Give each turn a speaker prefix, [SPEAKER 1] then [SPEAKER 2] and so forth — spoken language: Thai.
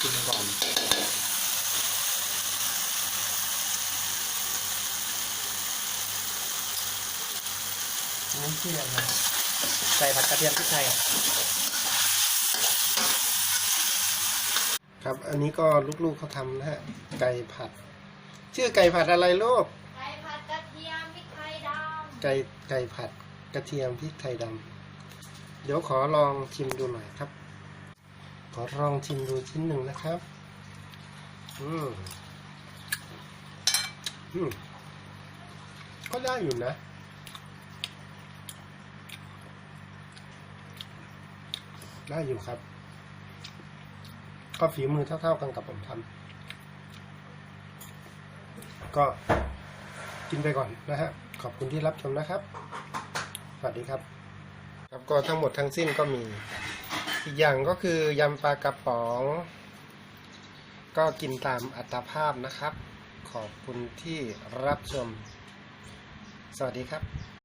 [SPEAKER 1] ชิมก่อน
[SPEAKER 2] นี่ชื่ออะไรไก่ผัดกระเทียมพริกไทยครับ อันนี้ก็ลูกๆเขาทำนะฮะ ไก่ผัด ชื่อไก่ผัดอะไรลูก
[SPEAKER 3] ไก่ผัดกระเทียมพริกไทยดำ
[SPEAKER 2] ไก่ไก่ผัดกระเทียมพริกไทยดำ เดี๋ยวขอลองชิมดูหน่อยครับ ขอลองชิมดูชิ้นหนึ่งนะครับ อืมอืมก็ได้อยู่นะ ได้อยู่ครับ ก็ฝีมือเท่า ๆกันกับผมทำก็กินไปก่อนนะฮะ ขอบคุณที่รับชมนะครับ สวัสดีครับ ครับก็ทั้งหมดทั้งสิ้นก็มี อีกอย่างก็คือยำปลากระป๋อง ก็กินตามอัตภาพนะครับ ขอบคุณที่รับชม สวัสดีครับ